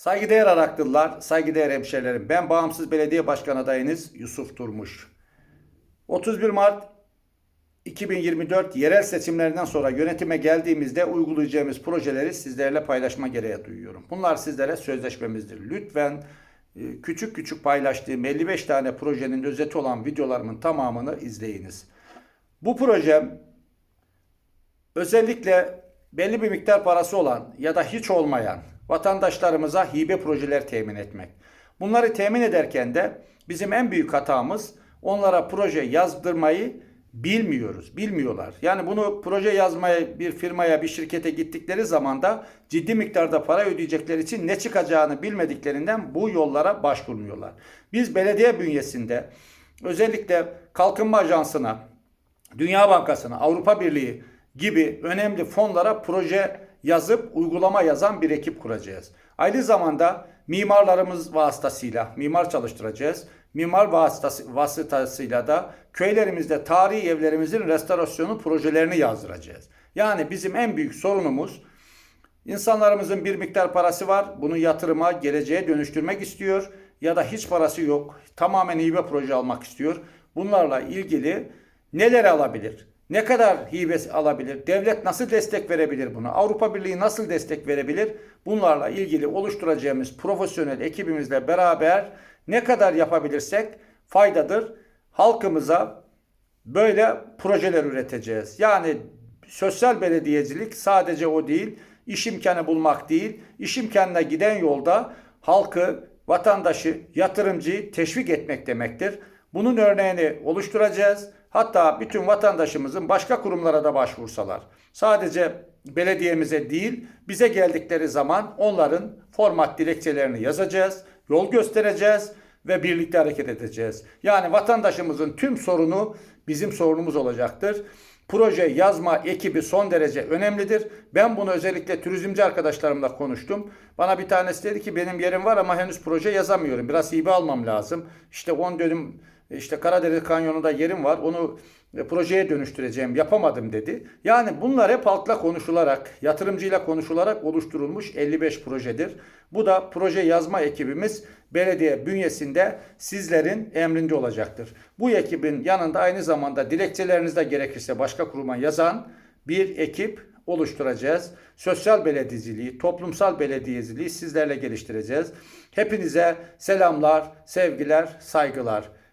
Saygıdeğer Araklılar, saygıdeğer hemşehrilerim. Ben bağımsız belediye başkan adayınız Yusuf Durmuş. 31 Mart 2024 yerel seçimlerinden sonra yönetime geldiğimizde uygulayacağımız projeleri sizlerle paylaşma gereği duyuyorum. Bunlar sizlere sözleşmemizdir. Lütfen e, küçük küçük paylaştığım 55 tane projenin özeti olan videolarımın tamamını izleyiniz. Bu projem özellikle belli bir miktar parası olan ya da hiç olmayan vatandaşlarımıza hibe projeler temin etmek. Bunları temin ederken de bizim en büyük hatamız onlara proje yazdırmayı bilmiyoruz, bilmiyorlar. Yani bunu proje yazmaya bir firmaya, bir şirkete gittikleri zaman da ciddi miktarda para ödeyecekleri için ne çıkacağını bilmediklerinden bu yollara başvurmuyorlar. Biz belediye bünyesinde özellikle Kalkınma Ajansı'na, Dünya Bankası'na, Avrupa Birliği gibi önemli fonlara proje yazıp uygulama yazan bir ekip kuracağız. Aynı zamanda mimarlarımız vasıtasıyla mimar çalıştıracağız. Mimar vasıtası, vasıtasıyla da köylerimizde tarihi evlerimizin restorasyonu projelerini yazdıracağız. Yani bizim en büyük sorunumuz İnsanlarımızın bir miktar parası var. Bunu yatırıma, geleceğe dönüştürmek istiyor. Ya da hiç parası yok. Tamamen hibe proje almak istiyor. Bunlarla ilgili neler alabilir? Ne kadar hibe alabilir? Devlet nasıl destek verebilir buna? Avrupa Birliği nasıl destek verebilir? Bunlarla ilgili oluşturacağımız profesyonel ekibimizle beraber ne kadar yapabilirsek faydadır. Halkımıza böyle projeler üreteceğiz. Yani sosyal belediyecilik sadece o değil, iş imkanı bulmak değil, iş imkanına giden yolda halkı, vatandaşı, yatırımcıyı teşvik etmek demektir. Bunun örneğini oluşturacağız. Hatta bütün vatandaşımızın başka kurumlara da başvursalar. Sadece belediyemize değil, bize geldikleri zaman onların format dilekçelerini yazacağız, yol göstereceğiz ve birlikte hareket edeceğiz. Yani vatandaşımızın tüm sorunu bizim sorunumuz olacaktır. Proje yazma ekibi son derece önemlidir. Ben bunu özellikle turizmci arkadaşlarımla konuştum. Bana bir tanesi dedi ki benim yerim var ama henüz proje yazamıyorum. Biraz hibe almam lazım. İşte 10 dönüm işte Karadeniz Kanyonu'nda yerim var. Onu e, projeye dönüştüreceğim. Yapamadım dedi. Yani bunlar hep halkla konuşularak, yatırımcıyla konuşularak oluşturulmuş 55 projedir. Bu da proje yazma ekibimiz belediye bünyesinde sizlerin emrinde olacaktır. Bu ekibin yanında aynı zamanda dilekçelerinizde gerekirse başka kuruma yazan bir ekip oluşturacağız. Sosyal belediyeciliği, toplumsal belediyeciliği sizlerle geliştireceğiz. Hepinize selamlar, sevgiler, saygılar.